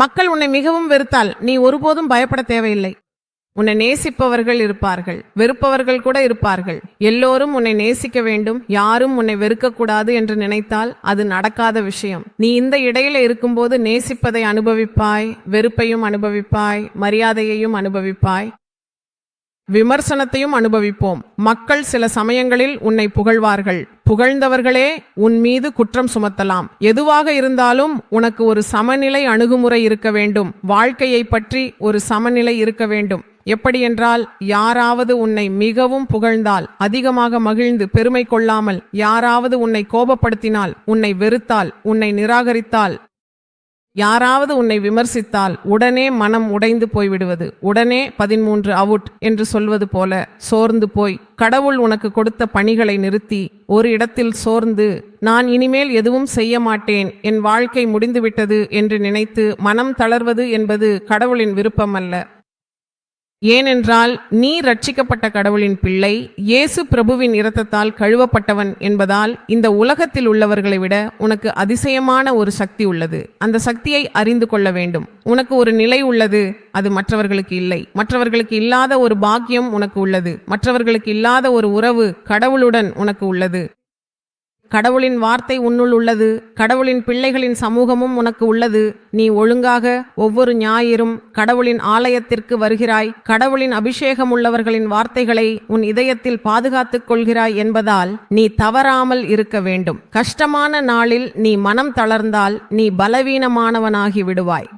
மக்கள் உன்னை மிகவும் வெறுத்தால் நீ ஒருபோதும் பயப்பட தேவையில்லை. உன்னை நேசிப்பவர்கள் இருப்பார்கள். வெறுப்பவர்கள் கூட இருப்பார்கள். எல்லோரும் உன்னை நேசிக்க வேண்டும். யாரும் உன்னை வெறுக்கக்கூடாது என்று நினைத்தால் அது நடக்காத விஷயம். நீ இந்த இடையில இருக்கும்போது நேசிப்பதை அனுபவிப்பாய் வெறுப்பையும் அனுபவிப்பாய் மரியாதையையும் அனுபவிப்பாய் விமர்சனத்தையும் அனுபவிப்போம். மக்கள் சில சமயங்களில் உன்னை புகழ்வார்கள். புகழ்ந்தவர்களே உன் மீது குற்றம் சுமத்தலாம். எதுவாக இருந்தாலும் உனக்கு ஒரு சமநிலை அணுகுமுறை இருக்க வேண்டும். வாழ்க்கையை பற்றி ஒரு சமநிலை இருக்க வேண்டும். எப்படி என்றால் யாராவது உன்னை மிகவும் புகழ்ந்தால் அதிகமாக மகிழ்ந்து பெருமை கொள்ளாமல் யாராவது உன்னை கோபப்படுத்தினால் உன்னை வெறுத்தால் உன்னை நிராகரித்தால் யாராவது உன்னை விமர்சித்தால் உடனே மனம் உடைந்து போய்விடுவது. உடனே பதிமூன்று அவுட் என்று சொல்வது போல சோர்ந்து போய் கடவுள் உனக்கு கொடுத்த பணிகளை நிறுத்தி ஒரு இடத்தில் சோர்ந்து நான் இனிமேல் எதுவும் செய்ய மாட்டேன் என் வாழ்க்கை முடிந்துவிட்டது என்று நினைத்து மனம் தளர்வது என்பது கடவுளின் விருப்பமல்ல. ஏனென்றால் நீ ரட்சிக்கப்பட்ட கடவுளின் பிள்ளை இயேசு பிரபுவின் இரத்தத்தால் கழுவப்பட்டவன் என்பதால் இந்த உலகத்தில் உள்ளவர்களை விட உனக்கு அதிசயமான ஒரு சக்தி உள்ளது. அந்த சக்தியை அறிந்து கொள்ள வேண்டும். உனக்கு ஒரு நிலை உள்ளது அது மற்றவர்களுக்கு இல்லை. மற்றவர்களுக்கு இல்லாத ஒரு பாக்கியம் உனக்கு உள்ளது. மற்றவர்களுக்கு இல்லாத ஒரு உறவு கடவுளுடன் உனக்கு உள்ளது. கடவுளின் வார்த்தை உன்னுள் உள்ளது. கடவுளின் பிள்ளைகளின் சமூகமும் உனக்கு உள்ளது. நீ ஒழுங்காக ஒவ்வொரு ஞாயிறும் கடவுளின் ஆலயத்திற்கு வருகிறாய். கடவுளின் அபிஷேகம் உள்ளவர்களின் வார்த்தைகளை உன் இதயத்தில் பாதுகாத்துக் கொள்கிறாய் என்பதால் நீ தவறாமல் இருக்க வேண்டும். கஷ்டமான நாளில் நீ மனம் தளர்ந்தால் நீ பலவீனமானவனாகி விடுவாய்.